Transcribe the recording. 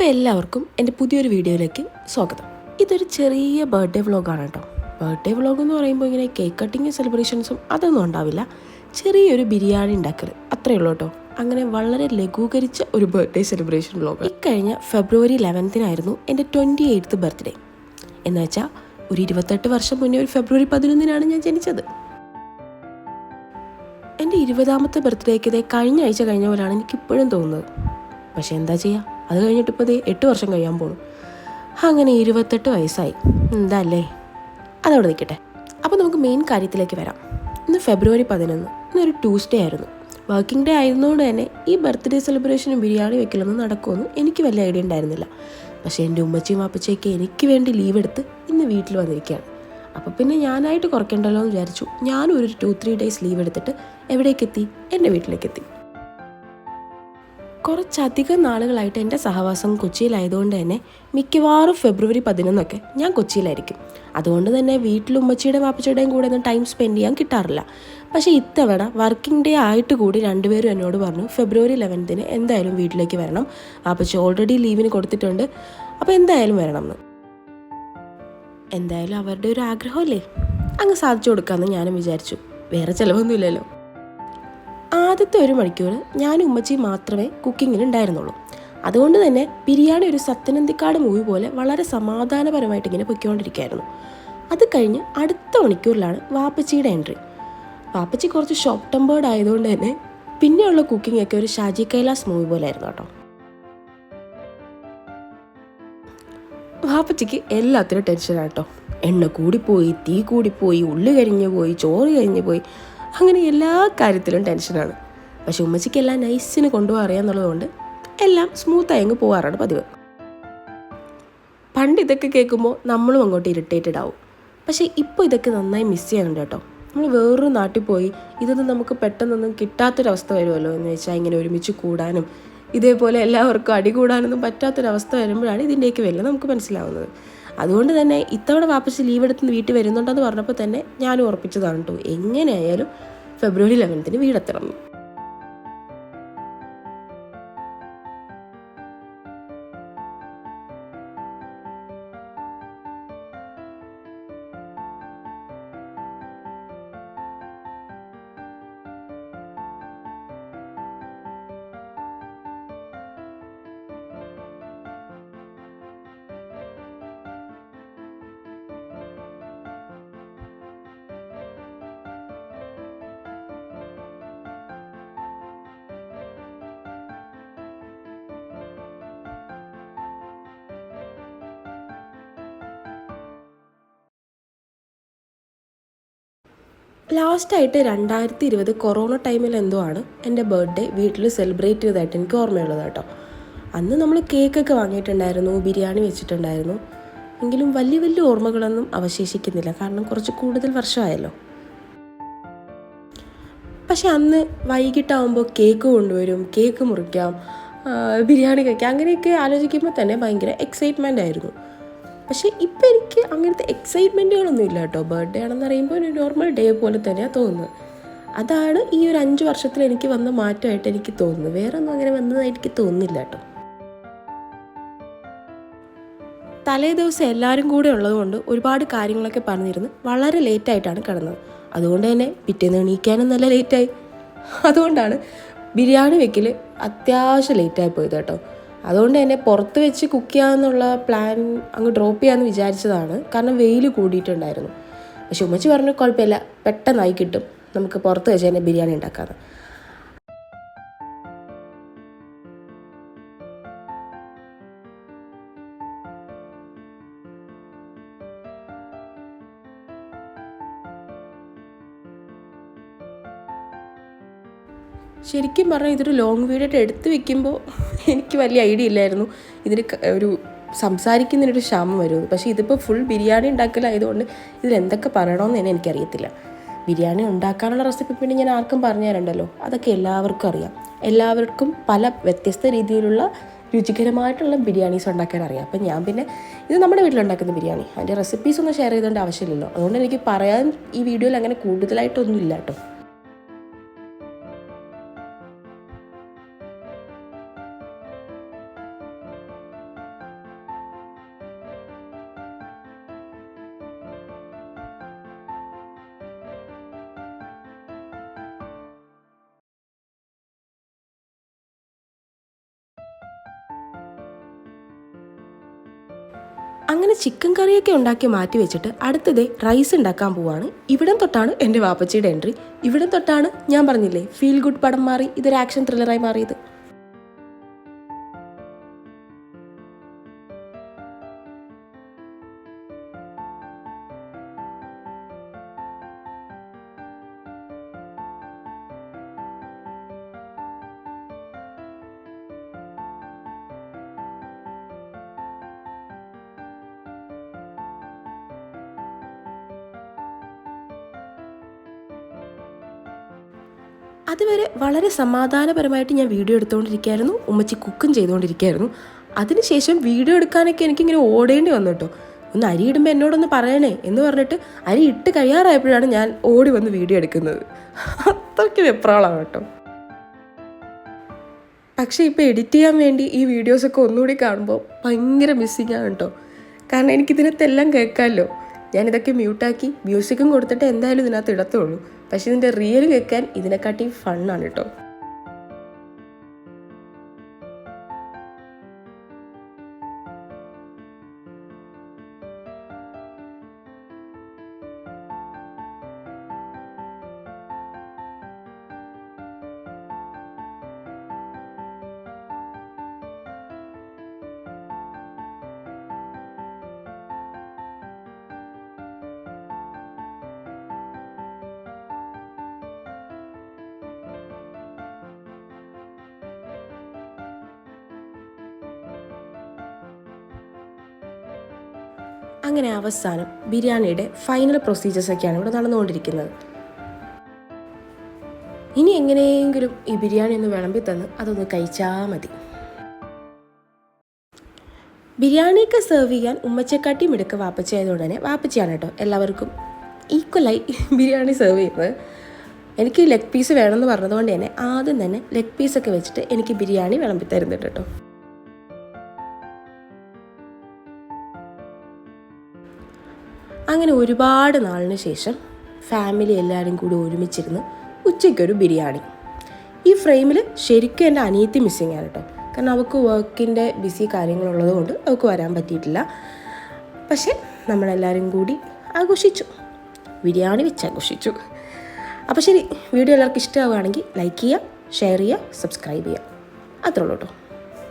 അപ്പോൾ എല്ലാവർക്കും എന്റെ പുതിയൊരു വീഡിയോയിലേക്ക് സ്വാഗതം. ഇതൊരു ചെറിയ ബർത്ത്ഡേ വ്ളോഗാണ് കേട്ടോ. ബർത്ത്ഡേ വ്ളോഗ് എന്ന് പറയുമ്പോൾ ഇങ്ങനെ കേക്ക് കട്ടിങ് സെലിബ്രേഷൻസും അതൊന്നും ഉണ്ടാവില്ല. ചെറിയൊരു ബിരിയാണി ഉണ്ടാക്കൽ അത്രയേ ഉള്ളൂ കേട്ടോ. അങ്ങനെ വളരെ ലഘൂകരിച്ച ഒരു ബർത്ത്ഡേ സെലിബ്രേഷൻ വ്ളോഗ് ഇക്കഴിഞ്ഞ ഫെബ്രുവരി ലെവൻത്തിനായിരുന്നു എന്റെ ട്വന്റി എയ്ത്ത് ബർത്ത്ഡേ എന്ന് വെച്ചാൽ ഒരു ഇരുപത്തെട്ട് വർഷം മുന്നേ ഒരു ഫെബ്രുവരി പതിനൊന്നിനാണ് ഞാൻ ജനിച്ചത്. എന്റെ ഇരുപതാമത്തെ ബർത്ത്ഡേക്ക് ഇതേ കഴിഞ്ഞ ആഴ്ച കഴിഞ്ഞ പോലെയാണ് എനിക്കിപ്പോഴും തോന്നുന്നത്. പക്ഷേ എന്താ ചെയ്യുക അത് കഴിഞ്ഞിട്ട് ഇപ്പോൾ എട്ട് വർഷം കഴിയാൻ പോകും അങ്ങനെ ഇരുപത്തെട്ട് വയസ്സായി. എന്താല്ലേ? അതവിടെ നിൽക്കട്ടെ. അപ്പോൾ നമുക്ക് മെയിൻ കാര്യത്തിലേക്ക് വരാം. ഇന്ന് ഫെബ്രുവരി പതിനൊന്ന്. ഇന്നൊരു ട്യൂസ്ഡേ ആയിരുന്നു. വർക്കിംഗ് ഡേ ആയതുകൊണ്ട് തന്നെ ഈ ബർത്ത്ഡേ സെലിബ്രേഷനും ബിരിയാണി വെക്കലൊന്നും നടക്കുമെന്ന് എനിക്ക് വലിയ ഐഡിയ ഉണ്ടായിരുന്നില്ല. പക്ഷേ എന്റെ ഉമ്മച്ചിയും അപ്പച്ചയൊക്കെ എനിക്ക് വേണ്ടി ലീവ് എടുത്ത് ഇന്ന് വീട്ടിൽ വന്നിരിക്കുകയാണ്. അപ്പോൾ പിന്നെ ഞാനായിട്ട് കുറയ്ക്കണ്ടല്ലോ എന്ന് വിചാരിച്ചു. ഞാനും ഒരു ടു ത്രീ ഡേയ്സ് ലീവ് എടുത്തിട്ട് എവിടേക്കെത്തി? എന്റെ വീട്ടിലേക്ക് എത്തി കുറച്ചധികം നാളുകളായിട്ട് എന്റെ സഹവാസം കൊച്ചിയിലായതുകൊണ്ട് തന്നെ മിക്കവാറും ഫെബ്രുവരി പതിനൊന്നൊക്കെ ഞാൻ കൊച്ചിയിലായിരിക്കും. അതുകൊണ്ട് തന്നെ വീട്ടിൽ ഉമ്മച്ചിയുടെയും വാപ്പച്ചിയുടെയും കൂടെ ഒന്നും ടൈം സ്പെൻഡ് ചെയ്യാൻ കിട്ടാറില്ല. പക്ഷേ ഇത്തവണ വർക്കിംഗ് ഡേ ആയിട്ട് കൂടി രണ്ടുപേരും എന്നോട് പറഞ്ഞു ഫെബ്രുവരി ലെവൻത്തിന് എന്തായാലും വീട്ടിലേക്ക് വരണം. വാപ്പച്ചി ഓൾറെഡി ലീവിന് കൊടുത്തിട്ടുണ്ട്. അപ്പോൾ എന്തായാലും വരണം എന്ന് എന്തായാലും അവരുടെ ഒരു ആഗ്രഹമല്ലേ? അങ്ങ് സാധിച്ചു കൊടുക്കാമെന്ന് ഞാനും വിചാരിച്ചു. വേറെ ചിലവൊന്നുമില്ലല്ലോ. ആദ്യത്തെ ഒരു മണിക്കൂർ ഞാൻ ഉമ്മച്ചി മാത്രമേ കുക്കിങ്ങിന് ഉണ്ടായിരുന്നുള്ളൂ. അതുകൊണ്ട് തന്നെ ബിരിയാണി ഒരു സത്യനന്ദിക്കാട് മൂവി പോലെ വളരെ സമാധാനപരമായിട്ട് ഇങ്ങനെ പൊയ്ക്കൊണ്ടിരിക്കുകയായിരുന്നു. അത് കഴിഞ്ഞ് അടുത്ത മണിക്കൂറിലാണ് വാപ്പച്ചിയുടെ എൻട്രി വാപ്പച്ചി കുറച്ച് ഷോപ്പ് ടെമ്പേർഡ് ആയതുകൊണ്ട് തന്നെ പിന്നെയുള്ള കുക്കിംഗ് ഒക്കെ ഒരു ഷാജി കൈലാസ് മൂവി പോലെ ആയിരുന്നു കേട്ടോ. വാപ്പച്ചിക്ക് എല്ലാത്തിനും ടെൻഷനാണ് കേട്ടോ. എണ്ണ കൂടിപ്പോയി തീ കൂടിപ്പോയി ഉള്ളു കരിഞ്ഞു പോയി ചോറ് കരിഞ്ഞു പോയി അങ്ങനെ എല്ലാ കാര്യത്തിലും ടെൻഷനാണ്. പക്ഷെ ഉമ്മച്ചിക്ക് എല്ലാം നൈസിന് കൊണ്ടുപോകാൻ അറിയാന്നുള്ളതുകൊണ്ട് എല്ലാം സ്മൂത്തായി അങ്ങ് പോകാറാണ് പതിവ്. പണ്ട് ഇതൊക്കെ കേൾക്കുമ്പോൾ നമ്മളും അങ്ങോട്ട് ഇറിറ്റേറ്റഡ് ആവും. പക്ഷേ ഇപ്പോൾ ഇതൊക്കെ നന്നായി മിസ് ചെയ്യുന്നുണ്ട് കേട്ടോ. നമ്മൾ വേറൊരു നാട്ടിൽ പോയി ഇതൊന്നും നമുക്ക് പെട്ടെന്നൊന്നും കിട്ടാത്തൊരവസ്ഥ വരുമല്ലോ എന്ന് വെച്ചാൽ ഇങ്ങനെ ഒരുമിച്ച് കൂടാനും ഇതേപോലെ എല്ലാവർക്കും അടി കൂടാനൊന്നും പറ്റാത്തൊരവസ്ഥ വരുമ്പോഴാണ് ഇതിന്റെയൊക്കെ വില നമുക്ക് മനസ്സിലാവുന്നത്. അതുകൊണ്ട് തന്നെ ഇത്തവണ വാപ്പച്ച് ലീവ് എടുത്ത് വീട്ടിൽ വരുന്നുണ്ടെന്ന് പറഞ്ഞപ്പോൾ തന്നെ ഞാനും ഉറപ്പിച്ചതാണ് കേട്ടോ എങ്ങനെയായാലും ഫെബ്രുവരി ലെവൻത്തിന് വീടെത്തണം. ലാസ്റ്റായിട്ട് രണ്ടായിരത്തി ഇരുപത് കൊറോണ ടൈമിൽ എന്തോ ആണ് എന്റെ ബർത്ത്ഡേ വീട്ടിൽ സെലിബ്രേറ്റ് ചെയ്തതായിട്ട് എനിക്ക് ഓർമ്മയുള്ളത് കേട്ടോ. അന്ന് നമ്മൾ കേക്കൊക്കെ വാങ്ങിയിട്ടുണ്ടായിരുന്നു ബിരിയാണി വെച്ചിട്ടുണ്ടായിരുന്നു. എങ്കിലും വലിയ വലിയ ഓർമ്മകളൊന്നും അവശേഷിക്കുന്നില്ല. കാരണം കുറച്ച് കൂടുതൽ വർഷമായല്ലോ. പക്ഷെ അന്ന് വൈകിട്ടാവുമ്പോൾ കേക്ക് കൊണ്ടുവരും കേക്ക് മുറിക്കാം ബിരിയാണി കഴിക്കാം അങ്ങനെയൊക്കെ ആലോചിക്കുമ്പോൾ തന്നെ ഭയങ്കര എക്സൈറ്റ്മെന്റ് ആയിരുന്നു. പക്ഷേ ഇപ്പം എനിക്ക് അങ്ങനത്തെ എക്സൈറ്റ്മെന്റുകളൊന്നും ഇല്ല കേട്ടോ. ബർത്ത്ഡേ ആണെന്ന് പറയുമ്പോൾ ഒരു നോർമൽ ഡേ പോലെ തന്നെയാണ് തോന്നുന്നത്. അതാണ് ഈ ഒരു അഞ്ച് വർഷത്തിൽ എനിക്ക് വന്ന മാറ്റമായിട്ട് എനിക്ക് തോന്നുന്നത്. വേറെ ഒന്നും അങ്ങനെ വന്നതായി എനിക്ക് തോന്നുന്നില്ല കേട്ടോ. തലേ ദിവസം എല്ലാവരും കൂടെ ഉള്ളതുകൊണ്ട് ഒരുപാട് കാര്യങ്ങളൊക്കെ പറഞ്ഞിരുന്ന്. വളരെ ലേറ്റായിട്ടാണ് കിടന്നത്. അതുകൊണ്ട് തന്നെ പിറ്റേന്ന് എണീക്കാനും നല്ല ലേറ്റായി അതുകൊണ്ടാണ് ബിരിയാണി വെക്കൽ അത്യാവശ്യം ലേറ്റായി പോയത് കേട്ടോ. അതുകൊണ്ട് തന്നെ പുറത്ത് വെച്ച് കുക്ക് ചെയ്യാമെന്നുള്ള പ്ലാൻ അങ്ങ് ഡ്രോപ്പ് ചെയ്യാമെന്ന് വിചാരിച്ചതാണ്. കാരണം വെയിൽ കൂടിയിട്ടുണ്ടായിരുന്നു. പക്ഷെ ഉമ്മച്ചി പറഞ്ഞു കുഴപ്പമില്ല പെട്ടെന്നായി കിട്ടും. നമുക്ക് പുറത്ത് വെച്ച് തന്നെ ബിരിയാണി ഉണ്ടാക്കാമെന്ന് ശരിക്കും പറഞ്ഞാൽ ഇതൊരു ലോങ് വീഡിയോ ആയിട്ട് എടുത്ത് വെക്കുമ്പോൾ എനിക്ക് വലിയ ഐഡിയ ഇല്ലായിരുന്നു. ഇതിന് ഒരു സംസാരിക്കുന്നതിനൊരു ക്ഷാമം വരുന്നു പക്ഷേ ഇതിപ്പോൾ ഫുൾ ബിരിയാണി ഉണ്ടാക്കലായതുകൊണ്ട് ഇതിൽ എന്തൊക്കെ പറയണമെന്ന് തന്നെ എനിക്കറിയത്തില്ല. ബിരിയാണി ഉണ്ടാക്കാനുള്ള റെസിപ്പി പിന്നെ ഞാൻ ആർക്കും പറഞ്ഞു തരണ്ടല്ലോ? അതൊക്കെ എല്ലാവർക്കും അറിയാം. എല്ലാവർക്കും പല വ്യത്യസ്ത രീതിയിലുള്ള രുചികരമായിട്ടുള്ള ബിരിയാണീസ് ഉണ്ടാക്കാൻ അറിയാം. അപ്പം ഞാൻ പിന്നെ ഇത് നമ്മുടെ വീട്ടിലുണ്ടാക്കുന്ന ബിരിയാണി. അതിന്റെ റെസിപ്പീസ് ഒന്നും ഷെയർ ചെയ്തേണ്ട ആവശ്യമില്ലല്ലോ. അതുകൊണ്ട് എനിക്ക് പറയാൻ ഈ വീഡിയോയിൽ അങ്ങനെ കൂടുതലായിട്ടൊന്നും ഇല്ല കേട്ടോ. അങ്ങനെ ചിക്കൻ കറിയൊക്കെ ഉണ്ടാക്കി മാറ്റി വെച്ചിട്ട് അടുത്തതേ റൈസ് ഉണ്ടാക്കാൻ പോവാണ്. ഇവിടം തൊട്ടാണ് എന്റെ വാപ്പച്ചിയുടെ എൻട്രി ഇവിടം തൊട്ടാണ് ഞാൻ പറഞ്ഞില്ലേ ഫീൽ ഗുഡ് പടം മാറി ഇതൊരു ആക്ഷൻ ത്രില്ലറായി മാറിയത്. അതുവരെ വളരെ സമാധാനപരമായിട്ട് ഞാൻ വീഡിയോ എടുത്തുകൊണ്ടിരിക്കുകയായിരുന്നു ഉമ്മച്ചി കുക്കും ചെയ്തുകൊണ്ടിരിക്കുകയായിരുന്നു അതിനുശേഷം വീഡിയോ എടുക്കാനൊക്കെ എനിക്കിങ്ങനെ ഓടേണ്ടി വന്നു കേട്ടോ. ഒന്ന് അരി ഇടുമ്പോൾ എന്നോടൊന്ന് പറയണേ എന്ന് പറഞ്ഞിട്ട് അരി ഇട്ട് കഴിയാറായപ്പോഴാണ് ഞാൻ ഓടി വന്ന് വീഡിയോ എടുക്കുന്നത്. അത്രയ്ക്ക് വെപ്രാളാണ് കേട്ടോ. പക്ഷേ ഇപ്പോൾ എഡിറ്റ് ചെയ്യാൻ വേണ്ടി ഈ വീഡിയോസൊക്കെ ഒന്നുകൂടി കാണുമ്പോൾ ഭയങ്കര മിസ്സിങ് ആണ് കേട്ടോ. കാരണം എനിക്കിതിനകത്തെല്ലാം കേൾക്കാമല്ലോ. ഞാനിതൊക്കെ മ്യൂട്ടാക്കി മ്യൂസിക്കും കൊടുത്തിട്ട് എന്തായാലും ഇതിനകത്ത് ഇടത്തുള്ളൂ. പക്ഷേ ഇതിന്റെ റിയൽ കേൾക്കാൻ ഇതിനെക്കാട്ടി ഫണ്ണാണ് കേട്ടോ. അങ്ങനെ അവസാനം ബിരിയാണിയുടെ ഫൈനൽ പ്രൊസീജിയേഴ്സൊക്കെയാണ് ഇവിടെ നടന്നുകൊണ്ടിരിക്കുന്നത്. ഇനി എങ്ങനെയെങ്കിലും ഈ ബിരിയാണി ഒന്ന് വിളമ്പി തന്ന് അതൊന്ന് കഴിച്ചാൽ മതി. ബിരിയാണിയൊക്കെ സെർവ് ചെയ്യാൻ ഉമ്മച്ചക്കാട്ടി മിടുക്ക് വാപ്പച്ചി ആയതുകൊണ്ട് തന്നെ വാപ്പച്ചയാണ് കേട്ടോ എല്ലാവർക്കും ഈക്വലായി ബിരിയാണി സെർവ് ചെയ്യുന്നത്. എനിക്ക് ലെഗ് പീസ് വേണമെന്ന് പറഞ്ഞതുകൊണ്ട് തന്നെ ആദ്യം തന്നെ ലെഗ് പീസൊക്കെ വെച്ചിട്ട് എനിക്ക് ബിരിയാണി വിളമ്പി തരുന്നുണ്ട് കേട്ടോ. അങ്ങനെ ഒരുപാട് നാളിന് ശേഷം ഫാമിലി എല്ലാവരും കൂടി ഒരുമിച്ചിരുന്ന് ഉച്ചയ്ക്കൊരു ബിരിയാണി. ഈ ഫ്രെയിമിൽ ശരിക്കും എന്റെ അനിയത്തി മിസ്സിങ് ആണ് കേട്ടോ കാരണം അവൾക്ക് വർക്കിന്റെ ബിസി കാര്യങ്ങളുള്ളത് കൊണ്ട് അവൾക്ക് വരാൻ പറ്റിയിട്ടില്ല. പക്ഷേ നമ്മളെല്ലാവരും കൂടി ആഘോഷിച്ചു. ബിരിയാണി വെച്ച് ആഘോഷിച്ചു. അപ്പോൾ ശരി വീഡിയോ എല്ലാവർക്കും ഇഷ്ടമാവുകയാണെങ്കിൽ ലൈക്ക് ചെയ്യുക ഷെയർ ചെയ്യുക സബ്സ്ക്രൈബ് ചെയ്യുക. അത്രേ ഉള്ളൂ കേട്ടോ